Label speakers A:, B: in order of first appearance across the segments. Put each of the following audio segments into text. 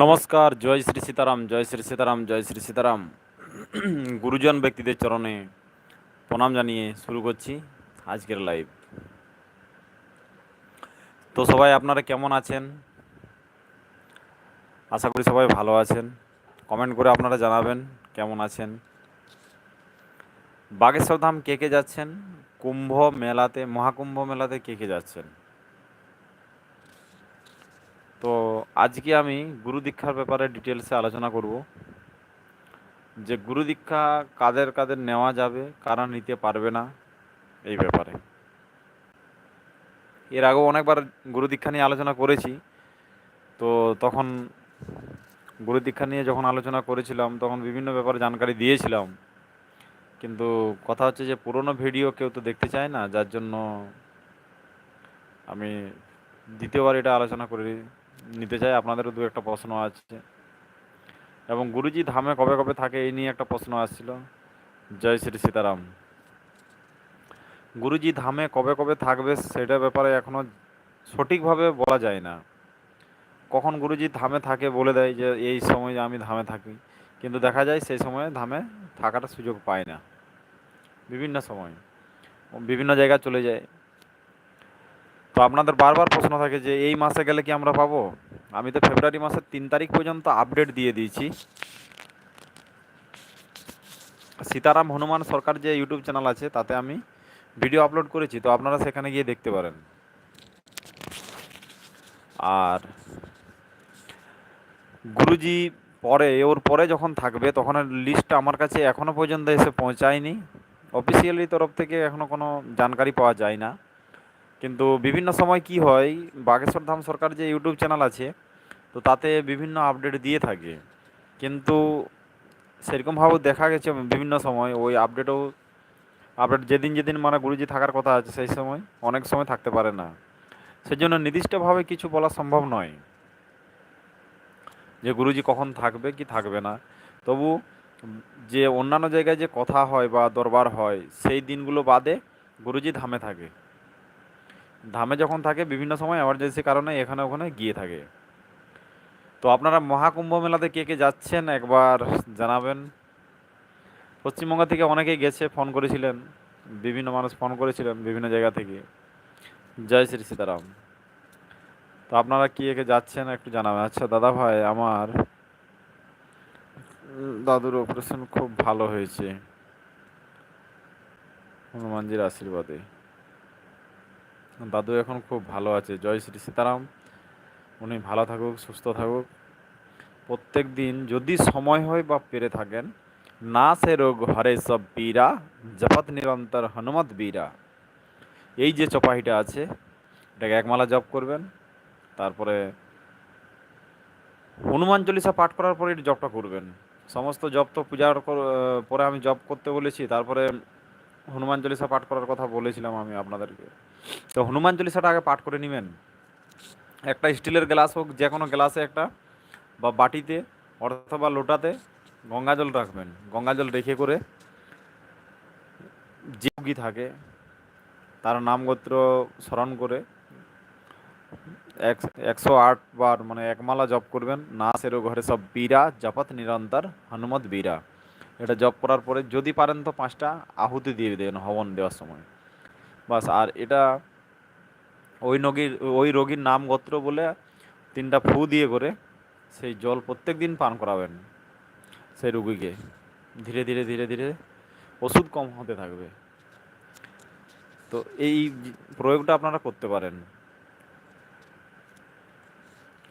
A: নমস্কার, জয় শ্রী সীতারাম, জয় শ্রী সীতারাম, জয় শ্রী সীতারাম। গুরুজন ব্যক্তিদের চরণে প্রণাম জানিয়ে শুরু করছি আজকের লাইভ তো সবাই আপনারা কেমন আছেন? আশা করি সবাই ভালো আছেন। কমেন্ট করে আপনারা জানাবেন কেমন আছেন। বাগেশ্বর ধাম কে কে যাচ্ছেন? কুম্ভ মেলাতে, মহাকুম্ভ মেলাতে কে কে যাচ্ছেন? তো আজকে আমি গুরু দীক্ষার ব্যাপারে ডিটেলসে আলোচনা করব। যে গুরু দীক্ষা কাদের কাদের নেওয়া যাবে, কারা নিতে পারবে না, এই ব্যাপারে। এর আগেও অনেকবার গুরু দীক্ষা নিয়ে আলোচনা করেছি। তো তখন গুরু দীক্ষা নিয়ে যখন আলোচনা করেছিলাম, তখন বিভিন্ন ব্যাপারে জানকারি দিয়েছিলাম। কিন্তু কথা হচ্ছে যে পুরনো ভিডিও কেউ তো দেখতে চায় না, যার জন্য আমি দ্বিতীয়বার এটা আলোচনা করে। নিতে চাই, আপনাদেরও দু একটা প্রশ্ন আছে। এবং গুরুজি ধামে কবে কবে থাকে এই নিয়ে একটা প্রশ্ন আসছিল। জয় শ্রী সীতারাম। গুরুজি ধামে কবে কবে থাকবে সেটা ব্যাপারে এখনও সঠিকভাবে বলা যায় না। কখন গুরুজি ধামে থাকে বলে দেয় যে, এই সময় আমি ধামে থাকি। কিন্তু দেখা যায় সেই সময়ে ধামে থাকার সুযোগ পায় না। বিভিন্ন সময়। বিভিন্ন জায়গায় চলে যায়। তো আপনাদের বারবার প্রশ্ন থাকে যে এই মাসে গেলে কি আমরা পাবো? আমি তো ফেব্রুয়ারি মাসের তিন তারিখ পর্যন্ত আপডেট দিয়ে দিয়েছি। সীতারাম হনুমান সরকার যে ইউটিউব চ্যানেল আছে, তাতে আমি ভিডিও আপলোড করেছি, তো আপনারা সেখানে গিয়ে দেখতে পারেন। আর গুরুজি পরে, ওর পরে যখন থাকবে, তখন লিস্টটা আমার কাছে এখনও পর্যন্ত এসে পৌঁছায়নি। অফিসিয়ালি তরফ থেকে এখনও কোনো জানকারি পাওয়া যায় না। কিন্তু বিভিন্ন সময় কি হয়, বাগেশ্বর ধাম সরকার যে ইউটিউব চ্যানেল আছে, তো তাতে বিভিন্ন আপডেট দিয়ে থাকে। কিন্তু সেরকমভাবে দেখা গেছে বিভিন্ন সময়, ওই আপডেটও আপডেট যেদিন যেদিন মানে গুরুজি থাকার কথা আছে, সেই সময় অনেক সময় থাকতে পারে না। সেই জন্য নির্দিষ্টভাবে কিছু বলা সম্ভব নয় যে গুরুজি কখন থাকবে কি থাকবে না। তবু যে অন্যান্য জায়গায় যে কথা হয় বা দরবার হয়, সেই দিনগুলো বাদে গুরুজি ধামে থাকে। ধামে যখন থাকে, বিভিন্ন সময় এমার্জেন্সি কারণে এখানে ওখানে গিয়ে থাকে। তো আপনারা মহাকুম্ভ মেলাতে কে কে যাচ্ছেন একবার জানাবেন। পশ্চিমবঙ্গ থেকে অনেকেই গেছে, ফোন করেছিলেন। বিভিন্ন মানুষ ফোন করেছিলেন বিভিন্ন জায়গা থেকে। জয় শ্রী সীতারাম। তো আপনারা কি একে যাচ্ছেন একটু জানাবেন। আচ্ছা দাদা ভাই, আমার দাদুর অপারেশন খুব ভালো হয়েছে। হনুমানজির আশীর্বাদে। দাদু এখন খুব ভালো আছে। জয় শ্রী সীতারাম। উনি ভালো থাকুক, সুস্থ থাকুক। প্রত্যেক দিন যদি সময় হয় বা পেরে থাকেন, না সে রোগ হরে সব বীরা জপত নিরন্তর হনুমত বীরা এই যে চপাহিটা আছে, এটাকে একমালা জপ করবেন। তারপরে হনুমান চল্লিশা পাঠ করার পরে এটা জপটা করবেন। সমস্ত জপ তো পূজার পরে আমি জপ করতে বলেছি। তারপরে হনুমান চল্লিশা পাঠ করার কথা বলেছিলাম আমি আপনাদেরকে। তো হনুমান চল্লিশাটা আগে পাঠ করে নেবেন। একটা স্টিলের গ্লাস হোক, যে কোনো গ্লাসে একটা, বা বাটিতে, অথবা লোটাতে গঙ্গা জল রাখবেন। গঙ্গা জল রেখে করে যে যোগী থাকে, তার নাম গোত্র স্মরণ করে এক একশো আট বার মানে একমালা জপ করবেন। না সেরো ঘরে সব বীরা, জপত নিরন্তর হনুমত বীরা। এটা জপ করার পরে যদি পারেন তো পাঁচটা আহুতি দিয়ে দেবেন হবন দেওয়ার সময়। বাস, আর এটা ওই নগীর, ওই রোগীর নাম গোত্র বলে তিনটা ফু দিয়ে করে সেই জল প্রত্যেক দিন পান করাবেন সেই রুগীকে। ধীরে ধীরে ধীরে ধীরে ওষুধ কম হতে থাকবে। তো এই প্রয়োগটা আপনারা করতে পারেন।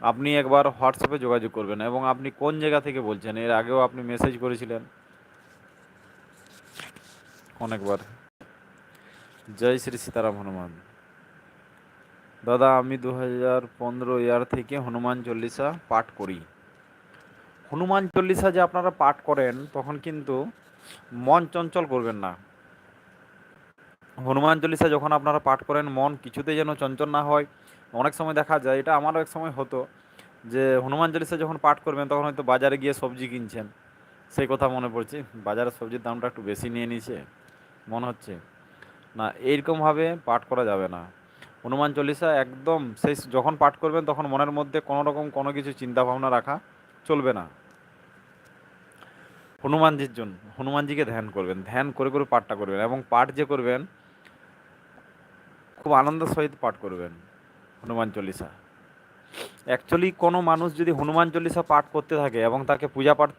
A: আপনি একবার হোয়াটসঅ্যাপে যোগাযোগ করবেন এবং আপনি কোন জায়গা থেকে বলছেন? এর আগেও আপনি মেসেজ করেছিলেন। অনেকবার। জয় শ্রী সীতারাম হনুমান। দাদা, আমি দু হাজার পনেরো ইয়ার থেকে হনুমান চল্লিশা পাঠ করি। হনুমান চল্লিশা যে আপনারা পাঠ করেন, তখন কিন্তু মন চঞ্চল করবেন না। হনুমান চল্লিশা যখন আপনারা পাঠ করেন, মন কিছুতে যেন চঞ্চল না হয়। অনেক সময় দেখা যায়, এটা আমারও এক সময় হতো, যে হনুমান চল্লিশা যখন পাঠ করবেন, তখন হয়তো বাজারে গিয়ে সবজি কিনছেন। সেই কথা মনে পড়ছে বাজারে সবজির দামটা একটু বেশি নিয়ে নিয়েছে, মনে হচ্ছে। না, এইরকমভাবে পাঠ করা যাবে না। হনুমান চল্লিশা একদম সেই যখন পাঠ করবেন তখন মনের মধ্যে কোনো রকম কোনো কিছু চিন্তা ভাবনা রাখা চলবে না। হনুমানজির জন্য, হনুমানজিকে ধ্যান করবেন, ধ্যান করে করে পাঠটা করবেন এবং পাঠ যে করবেন, খুব আনন্দের সহিত পাঠ করবেন হনুমান চল্লিশা। অ্যাকচুয়ালি কোনো মানুষ যদি হনুমান চল্লিশা পাঠ করতে থাকে এবং তাকে পূজা পাঠ,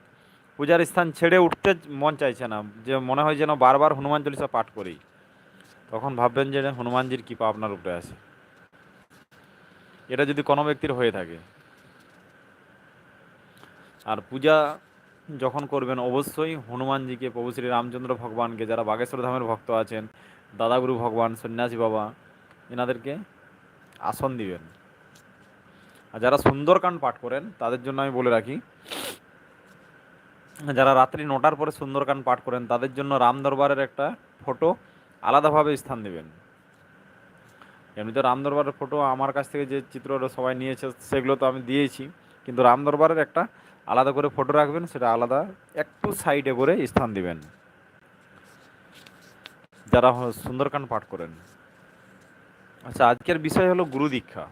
A: পূজার স্থান ছেড়ে উঠতে মন চাইছে না, যে মনে হয় যেন বারবার হনুমান চল্লিশা পাঠ করি। তখন ভাববেন যে হনুমানজির কৃপা আপনার উপরে আছে। এটা যদি কোনো ব্যক্তির হয়ে থাকে। আর পূজা যখন করবেন, অবশ্যই হনুমানজিকে, প্রভু শ্রী রামচন্দ্র ভগবানকে, যারা বাগেশ্বর ধামের ভক্ত আছেন, দাদাগুরু ভগবান, সন্ন্যাসী বাবা, এনাদেরকে আসন দিবেন। আর যারা সুন্দরকাণ্ড পাঠ করেন, তাদের জন্য আমি বলে রাখি, যারা রাত্রি নটার পরে সুন্দরকাণ্ড পাঠ করেন, তাদের জন্য রাম দরবারের একটা ফটো আলাদাভাবে স্থান দেবেন এমনিতে রাম দরবারের ফটো আমার কাছ থেকে যে চিত্রটা সবাই নিয়েছে সেগুলো তো আমি দিয়েছি। কিন্তু রাম দরবারের একটা আলাদা করে ফটো রাখবেন, সেটা আলাদা একটু সাইডে করে স্থান দিবেন। যারা সুন্দরকাণ্ড পাঠ করেন। আচ্ছা আজকের বিষয় হলো গুরু দীক্ষা।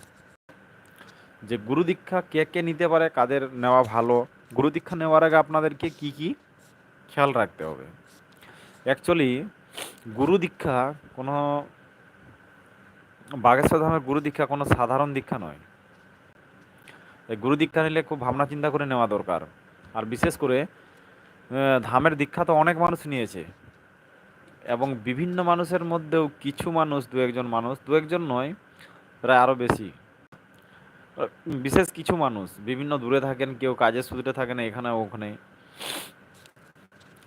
A: যে গুরু দীক্ষা কে কে নিতে পারে, কাদের নেওয়া ভালো, গুরু দীক্ষা নেওয়ার আগে আপনাদেরকে কি কি খেয়াল রাখতে হবে। অ্যাকচুয়ালি গুরু দীক্ষা কোনো বাগেশ্বর ধামের গুরু দীক্ষা কোনো সাধারণ দীক্ষা নয়। গুরু দীক্ষা নিলে খুব ভাবনা চিন্তা করে নেওয়া দরকার। আর বিশেষ করে ধামের দীক্ষা তো অনেক মানুষ নিয়েছে। এবং বিভিন্ন মানুষের মধ্যেও কিছু মানুষ, দু একজন মানুষ, দু একজন নয়, প্রায় আরও বেশি। বিশেষ কিছু মানুষ, বিভিন্ন দূরে থাকেন, কেউ কাজের সূত্রে থাকেন, এখানে ওখানে।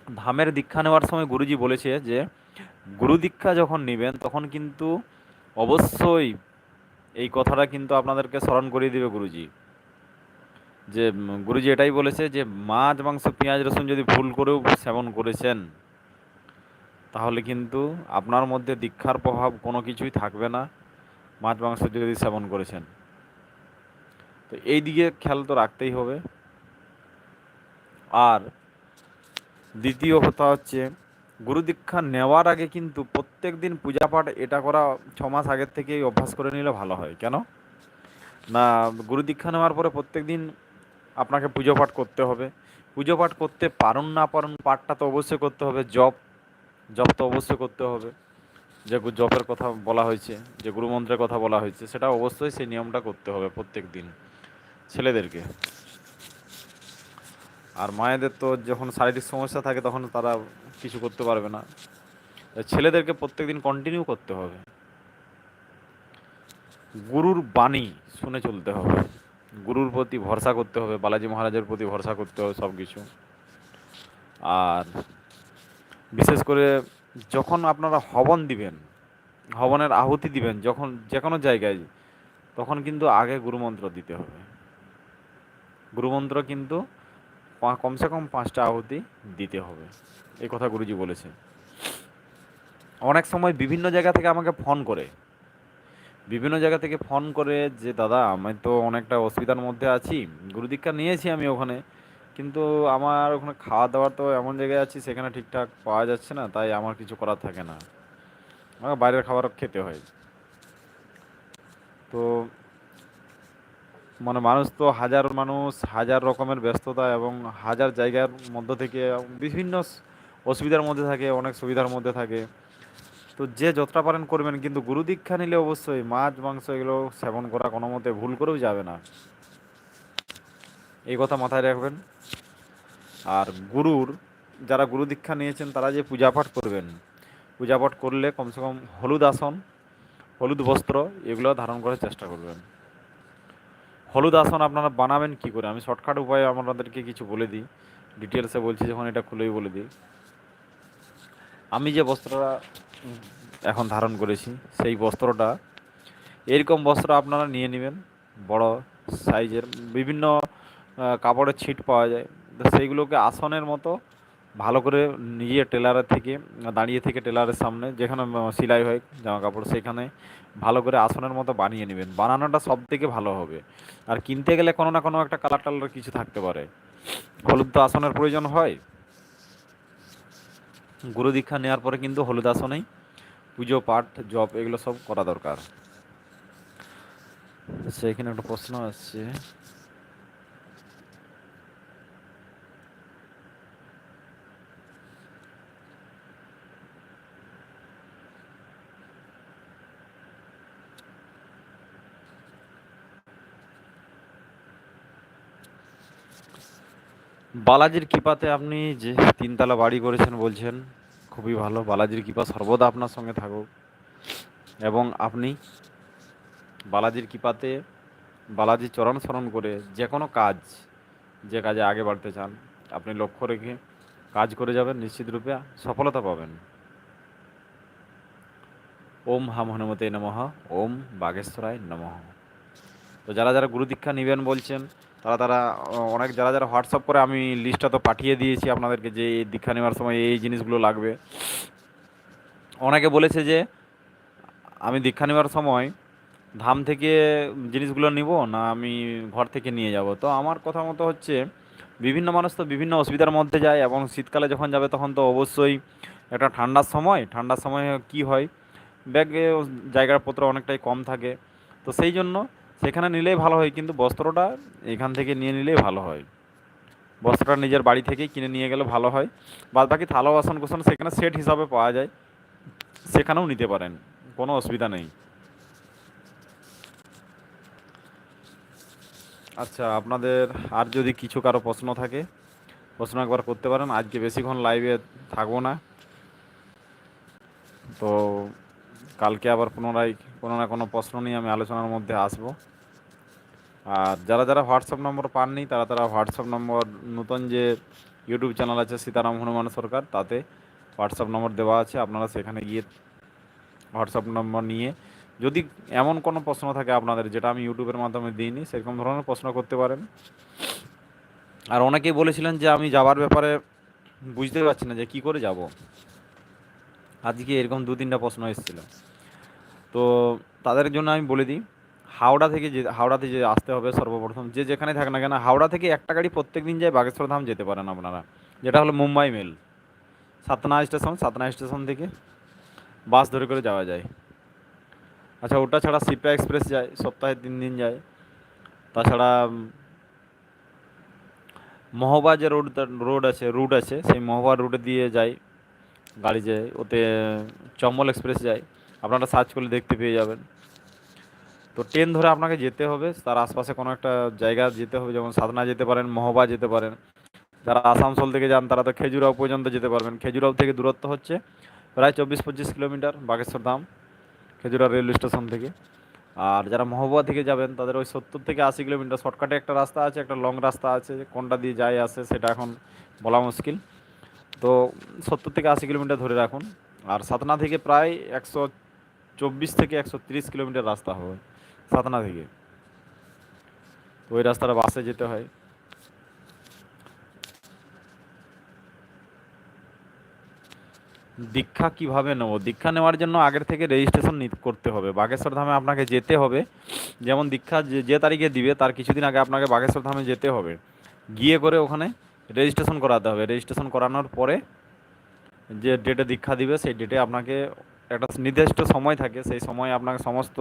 A: ধামের দীক্ষা নেওয়ার সময় গুরুজি বলেছে যে গুরু দীক্ষা যখন নেবেন, তখন কিন্তু অবশ্যই এই কথাটা কিন্তু আপনাদেরকে স্মরণ করিয়ে দিবে গুরুজি। যে গুরুজি এটাই বলেছে যে, মাছ, মাংস, পেঁয়াজ, রসুন যদি ভুল করেও সেবন করেছেন, তাহলে কিন্তু আপনার মধ্যে দীক্ষার প্রভাব কোনো কিছুই থাকবে না, মাছ, মাংস যদি সেবন করেছেন। তো এই দিকে খেয়াল তো রাখতেই হবে। আর দ্বিতীয় কথা হচ্ছে গুরু দীক্ষা নেওয়ার আগে কিন্তু প্রত্যেক দিন পূজা পাঠ এটা করা ছ মাস আগের থেকেই অভ্যাস করে নিলে ভালো হয়। কেন? না গুরু দীক্ষা নেওয়ার পরে প্রত্যেক দিন আপনাকে পুজো পাঠ করতে হবে। পুজো পাঠ করতে পারুন না পারুন, পাঠটা তো অবশ্যই করতে হবে। জপ জপ তো অবশ্যই করতে হবে। যে জপের কথা বলা হয়েছে, যে গুরুমন্ত্রের কথা বলা হয়েছে, সেটা অবশ্যই সেই নিয়মটা করতে হবে প্রত্যেক দিন ছেলেদেরকে। আর মায়েদের তো যখন শারীরিক সমস্যা থাকে, তখন তারা কিছু করতে পারবে না। ছেলেদেরকে প্রত্যেকদিন কন্টিনিউ করতে হবে। গুরুর বাণী শুনে চলতে হবে। গুরুর প্রতি ভরসা করতে হবে, বালাজি মহারাজের প্রতি ভরসা করতে হবে সব কিছু আর বিশেষ করে যখন আপনারা হবন দিবেন, হবনের আহুতি দিবেন, যখন যে কোনো জায়গায়, তখন কিন্তু আগে গুরুমন্ত্র দিতে হবে। গুরুমন্ত্র কিন্তু কমসে কম পাঁচটা আহুতি দিতে হবে। এই কথা গুরুজি বলেছে অনেক সময় বিভিন্ন জায়গা থেকে আমাকে ফোন করে। বিভিন্ন জায়গা থেকে ফোন করে যে, দাদা, আমি তো অনেকটা অসুবিধার মধ্যে আছি। গুরু দীক্ষা নিয়েছি আমি ওখানে। কিন্তু আমার ওখানে খাওয়া দাওয়ার তো এমন জায়গায় আছি, সেখানে ঠিকঠাক পাওয়া যাচ্ছে না, তাই আমার কিছু করার থাকে না। আমাকে বাইরের খাবার খেতে হয়। তো মানে মানুষ তো হাজার মানুষ, হাজার রকমের ব্যস্ততা এবং হাজার জায়গার মধ্য থেকে বিভিন্ন অসুবিধার মধ্যে থাকে, অনেক সুবিধার মধ্যে থাকে। তো যে যতটা পারেন করবেন, কিন্তু গুরু দীক্ষা নিলে অবশ্যই মাছ, মাংস এগুলো সেবন করা কোনো মতে ভুল করেও যাবে না। এই কথা মাথায় রাখবেন। আর গুরুর, যারা গুরু দীক্ষা নিয়েছেন, তারা যে পূজা পাঠ করবেন, পূজা পাঠ করলে কমসে কম হলুদ আসন, হলুদ বস্ত্র, এগুলো ধারণ করার চেষ্টা করবেন। হলুদ আসন আপনারা বানাবেন কি করে? আমি শর্টকাট উপায়ে আপনাদেরকে কিছু বলে দিই। ডিটেলসে বলছি যখন এটা খুলেই বলে দিই। আমি যে বস্ত্রটা এখন ধারণ করেছি, সেই বস্ত্রটা এরকম বস্ত্র আপনারা নিয়ে নেবেন। বড় সাইজের বিভিন্ন কাপড়ের ছিট পাওয়া যায়। সেইগুলোকে আসনের মতো ভালো করে নিজে টেলারের থেকে, দাঁড়িয়ে থেকে টেলারের সামনে, যেখানে সেলাই হয়, জামা কাপড়, সেখানে ভালো করে আসনের মতো বানিয়ে নেবেন। বানানোটা সব থেকে ভালো হবে। আর কিনতে গেলে কোনো না কোনো একটা কালার টালার কিছু থাকতে পারে। হলুদ তো আসনের প্রয়োজন হয়। গুরু দীক্ষা নেওয়ার পরে কিন্তু হলুদ আসনেই পুজো, পাঠ জব এগুলো সব করা দরকার। আচ্ছা এখানে একটা প্রশ্ন আসছে। বালাজির কৃপাতে আপনি যে তিনতলা বাড়ি করেছেন বলছেন, খুবই ভালো। বালাজির কৃপা সর্বদা আপনার সঙ্গে থাকুক। এবং আপনি বালাজির কৃপাতে বালাজির চরণ স্মরণ করে যে কোনো কাজ, যে কাজে আগে বাড়তে চান, আপনি লক্ষ্য রেখে কাজ করে যাবেন, নিশ্চিত রূপে সফলতা পাবেন। ওম হাম হনুমতে নমঃ, ওম বাগেশ্বরায় নমঃ। তো যারা যারা গুরু দীক্ষা নেবেন বলছেন তারা তারা অনেক যারা যারা হোয়াটসঅ্যাপ করে আমি লিস্টটা তো পাঠিয়ে দিয়েছি আপনাদেরকে যে দীক্ষা নেওয়ার সময় এই জিনিসগুলো লাগবে। অনেকে বলেছে যে আমি দীক্ষা নেওয়ার সময় ধাম থেকে জিনিসগুলো নিব না আমি ঘর থেকে নিয়ে যাব। তো আমার কথা মতো হচ্ছে বিভিন্ন মানুষ তো বিভিন্ন অসুবিধার মধ্যে যায় এবং শীতকালে যখন যাবে তখন তো অবশ্যই একটা ঠান্ডার সময় ঠান্ডার সময় কি হয়? ব্যাগে জায়গাপত্র অনেকটাই কম থাকে। তো সেই জন্য সেখানে নিলেই ভালো হয়, কিন্তু বস্ত্রটা এখান থেকে নিয়ে নিলেই ভালো হয়। বস্ত্রটা নিজের বাড়ি থেকেই কিনে নিয়ে গেলে ভালো হয়। বাদ বাকি থালা বাসন কোসন সেখানে সেট হিসাবে পাওয়া যায়। সেখানেও নিতে পারেন, কোনো অসুবিধা নেই। আচ্ছা আপনাদের আর যদি কিছু কারও প্রশ্ন থাকে, প্রশ্ন একবার করতে পারেন। আজকে বেশিক্ষণ লাইভে থাকব না। তো কালকে আবার পুনরায় কোনো না কোনো প্রশ্ন নিয়ে আমি আলোচনার মধ্যে আসব। আর যারা যারা হোয়াটসঅ্যাপ নম্বর পাননি, তারা তারা হোয়াটসঅ্যাপ নম্বর, নতুন যে ইউটিউব চ্যানেল আছে সীতারাম হনুমান সরকার, তাতে হোয়াটসঅ্যাপ নম্বর দেওয়া আছে। আপনারা সেখানে গিয়ে হোয়াটসঅ্যাপ নম্বর নিয়ে, যদি এমন কোনো প্রশ্ন থাকে আপনাদের, যেটা আমি ইউটিউবের মাধ্যমে দিইনি, সেরকম ধরনের প্রশ্ন করতে পারেন। আর অনেকেই বলেছিলেন যে আমি যাবার ব্যাপারে বুঝতে পারছি না যে কি করে যাব। আজকে এরকম দু তিনটা প্রশ্ন এসেছিল। তো তাদের জন্য আমি বলে দিই হাওড়া থেকে যে, হাওড়াতে যে আসতে হবে সর্বপ্রথম, যে যেখানে থাক না কেন, হাওড়া থেকে একটা গাড়ি প্রত্যেক দিন যায় বাগেশ্বর ধাম যেতে পারেন আপনারা। যেটা হলো Mumbai mail. Satna station Satna station থেকে বাস ধরে করে যাওয়া যায়। আচ্ছা ওটা ছাড়া সিপা এক্সপ্রেস যায়, সপ্তাহে তিন দিন যায়। তাছাড়া মহবা যে রোড রোড আছে, রুট আছে, সেই মহবা রুটে দিয়ে যায়, গাড়ি যায়। ওতে, চম্বল এক্সপ্রেস যায়। আপনারা সার্চ করলে দেখতে পেয়ে যাবেন। তো ট্রেন ধরে আপনাকে যেতে হবে। তার আশপাশে কোনো একটা জায়গা যেতে হবে, যেমন সাধনা যেতে পারেন, মহবা যেতে পারেন। যারা আসানসোল থেকে যান, তারা তো খেজুরাও পর্যন্ত যেতে পারবেন। খেজুরাও থেকে দূরত্ব হচ্ছে প্রায় চব্বিশ পঁচিশ kilometre Bageshwar Dham Khejura railway station থেকে। আর যারা মহবুবা থেকে যাবেন, তাদের ওই সত্তর থেকে আশি কিলোমিটার শর্টকাটে একটা রাস্তা আছে, একটা লং রাস্তা আছে, কোনটা দিয়ে যায় আসে সেটা এখন বলা মুশকিল। তো সত্তর থেকে আশি কিলোমিটার ধরে রাখুন। আর সাতনা থেকে প্রায় একশো চব্বিশ থেকে একশো তিরিশ কিলোমিটার রাস্তা হবে। সাতনা থেকে। তো ওই রাস্তাটা বাসে যেতে হয়। দীক্ষা কীভাবে নেব? দীক্ষা নেওয়ার জন্য আগের থেকে রেজিস্ট্রেশন করতে হবে। বাগেশ্বর ধামে আপনাকে যেতে হবে। যেমন দীক্ষা যে তারিখে দিবে, তার কিছুদিন আগে আপনাকে বাগেশ্বর ধামে যেতে হবে। গিয়ে করে ওখানে রেজিস্ট্রেশন করাতে হবে। রেজিস্ট্রেশন করানোর পরে যে ডেটে দীক্ষা দিবে, সেই ডেটে আপনাকে একটা নির্দিষ্ট সময় থাকে, সেই সময় আপনাকে সমস্ত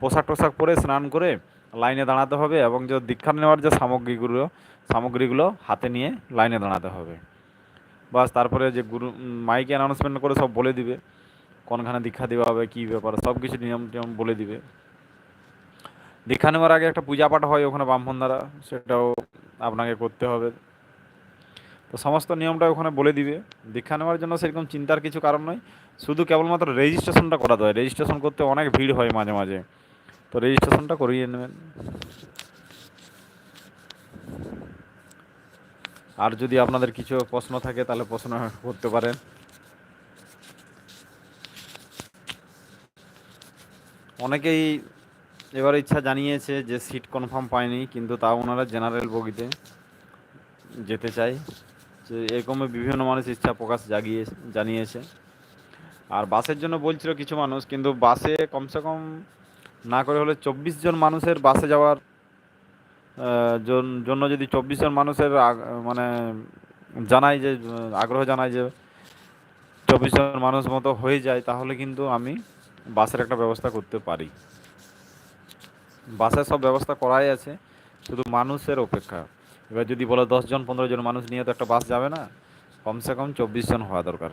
A: পোশাক টোশাক পরে স্নান করে লাইনে দাঁড়াতে হবে এবং যে দীক্ষা নেওয়ার যে সামগ্রীগুলো সামগ্রীগুলো হাতে নিয়ে লাইনে দাঁড়াতে হবে। বাস তারপরে যে গুরু, মাইকে অ্যানাউন্সমেন্ট করে সব বলে দিবে, কোনখানে দীক্ষা দেওয়া হবে, কী ব্যাপার সব কিছু নিয়ম টিয়ম বলে দিবে। দীক্ষা নেওয়ার আগে একটা পূজা পাঠ হয় ওখানে ব্রাহ্মণ দ্বারা সেটাও আপনাকে করতে হবে। তো সমস্ত নিয়মটা ওখানে বলে দিবে। দীক্ষা নেওয়ার জন্য সেরকম চিন্তার কিছু কারণ নয়। শুধু কেবলমাত্র রেজিস্ট্রেশনটা করাতে হয়। রেজিস্ট্রেশন করতে অনেক ভিড় হয় মাঝে মাঝে। তো রেজিস্ট্রেশনটা করিয়ে নেবেন। আর যদি আপনাদের কিছু প্রশ্ন থাকে, তাহলে প্রশ্ন করতে পারেন। অনেকেই এবার ইচ্ছা জানিয়েছে যে সিট কনফার্ম পায়নি, কিন্তু তা ওনারা জেনারেল বগিতে যেতে চায়। এরকমই বিভিন্ন মানুষ ইচ্ছা প্রকাশ জাগিয়ে জানিয়েছে। আর বাসের জন্য বলছিল কিছু মানুষ, কিন্তু বাসে কমসে কম না করে হলে চব্বিশ জন মানুষের বাসে যাওয়ার জন্য যদি চব্বিশ জন মানুষের মানে জানাই যে, আগ্রহ জানাই যে চব্বিশ জন মানুষ মতো হয়ে যায়, তাহলে কিন্তু আমি বাসের একটা ব্যবস্থা করতে পারি। বাসের সব ব্যবস্থা করাই আছে, শুধু মানুষের অপেক্ষা। এবার যদি বলো দশজন পনেরো জন মানুষ নিয়ে তো একটা বাস যাবে না, কমসে কম চব্বিশ জন হওয়া দরকার।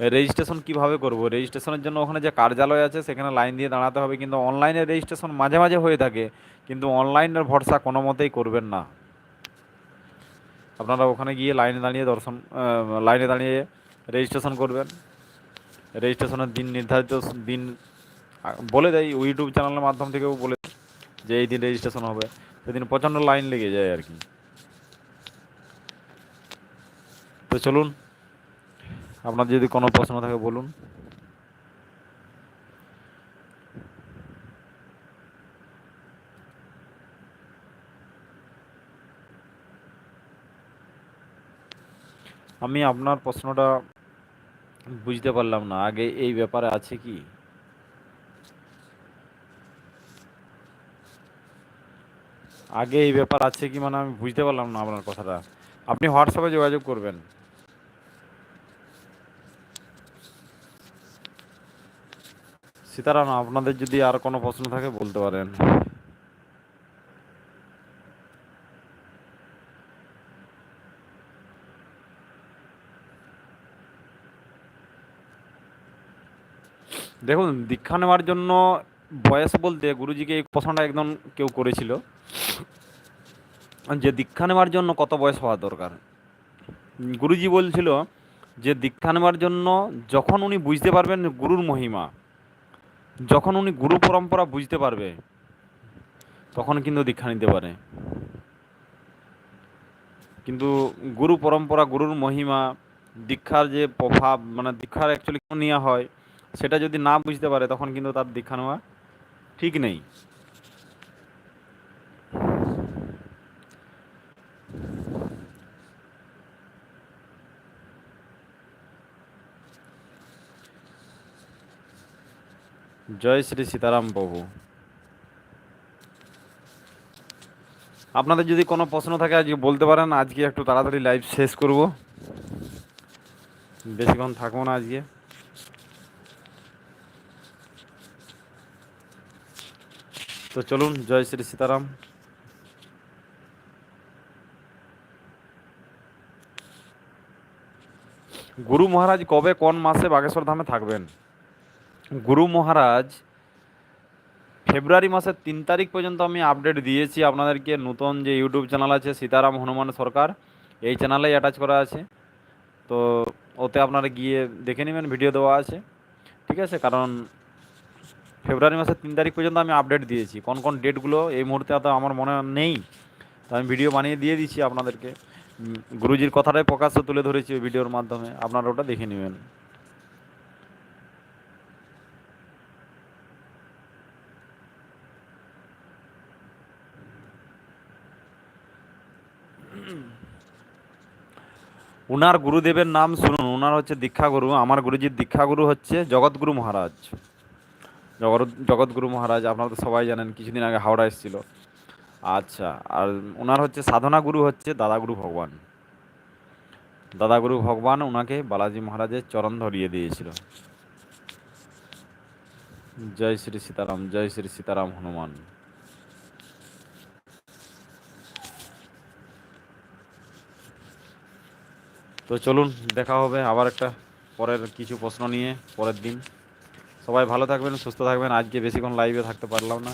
A: রেজিস্ট্রেশন কীভাবে করব? রেজিস্ট্রেশনের জন্য ওখানে যে কার্যালয় আছে, সেখানে লাইন দিয়ে দাঁড়াতে হবে। কিন্তু অনলাইনে রেজিস্ট্রেশন মাঝে মাঝে হয়ে থাকে, কিন্তু অনলাইনের ভরসা কোনো মতেই করবেন না। আপনারা ওখানে গিয়ে লাইনে দাঁড়িয়ে দর্শন লাইনে দাঁড়িয়ে রেজিস্ট্রেশন করবেন। রেজিস্ট্রেশনের দিন নির্ধারিত দিন বলে দেয় ইউটিউব চ্যানেলের মাধ্যম থেকেও বলে যে এই দিন রেজিস্ট্রেশন হবে। সেদিন প্রচণ্ড লাইন লেগে যায় আর কি। তো চলুন আপনার যদি কোনো প্রশ্ন থাকে বলুন। আমি আপনার প্রশ্নটা বুঝতে পারলাম না। আগে এই ব্যাপারে আছে কি? আগে এই ব্যাপার আছে কি মানে আমি বুঝতে পারলাম না আপনার কথাটা। আপনি হোয়াটসঅ্যাপে যোগাযোগ করবেন। সীতারাম, আপনাদের যদি আর কোনো প্রশ্ন থাকে বলতে পারেন। দেখুন, দীক্ষা নেওয়ার জন্য বয়স বলতে গুরুজিকে এই প্রশ্নটা একদম কেউ করেছিল যে দীক্ষা নেওয়ার জন্য কত বয়স হওয়া দরকার। গুরুজি বলছিল যে দীক্ষা নেওয়ার জন্য যখন উনি বুঝতে পারবেন গুরুর মহিমা যখন উনি গুরু পরম্পরা বুঝতে পারবে, তখন কিন্তু দীক্ষা নিতে পারে। কিন্তু গুরু পরম্পরা, গুরুর মহিমা, দীক্ষার যে প্রভাব মানে দীক্ষার অ্যাকচুয়ালি নেওয়া হয়, সেটা যদি না বুঝতে পারে, তখন কিন্তু তার দীক্ষা নেওয়া ঠিক নেই। জয় শ্রী সীতারাম প্রভু। আপনাদের যদি কোনো প্রশ্ন থাকে, আজকে বলতে পারেন। আজকে একটু তাড়াতাড়ি লাইভ শেষ করব। বেশিক্ষণ থাকব না আজকে। তো চলুন, জয় শ্রী সীতারাম। গুরু মহারাজ কবে, কোন মাসে বাগেশ্বর ধামে থাকবেন? গুরু মহারাজ, ফেব্রুয়ারি মাসের তিন তারিখ পর্যন্ত আমি আপডেট দিয়েছি আপনাদেরকে। নতুন যে ইউটিউব চ্যানেল আছে, সীতারাম হনুমান সরকার, এই চ্যানেলেই অ্যাটাচ করা আছে। তো ওতে আপনারা গিয়ে দেখে নেবেন ভিডিও দেওয়া আছে। ঠিক আছে? কারণ ফেব্রুয়ারি মাসের তিন তারিখ পর্যন্ত আমি আপডেট দিয়েছি। কোন কোন ডেটগুলো এই মুহূর্তে তো আমার মনে নেই। তো আমি ভিডিও বানিয়ে দিয়ে দিচ্ছি আপনাদেরকে। গুরুজির কথাটাই প্রকাশ্য তুলে ধরেছি ভিডিওর মাধ্যমে। আপনারা ওটা দেখে নেবেন। উনার গুরুদেবের নাম শুনুন, উনার হচ্ছে দীক্ষাগুরু, আমার গুরুজির দীক্ষাগুরু হচ্ছে জগৎগুরু মহারাজ। জগৎ, জগৎগুরু মহারাজ, আপনারা তো সবাই জানেন, কিছুদিন আগে হাওড়া এসেছিল। আচ্ছা আর ওনার হচ্ছে সাধনা গুরু হচ্ছে দাদাগুরু ভগবান। দাদাগুরু ভগবান ওনাকে বালাজি মহারাজের চরণ ধরিয়ে দিয়েছিল। জয় শ্রী সীতারাম, জয় শ্রী সীতারাম হনুমান। তো চলুন, দেখা হবে আবার একটা পরের কিছু প্রশ্ন নিয়ে, পরের দিন। সবাই ভালো থাকবেন, সুস্থ থাকবেন। আজকে বেশিক্ষণ লাইভে থাকতে পারলাম না।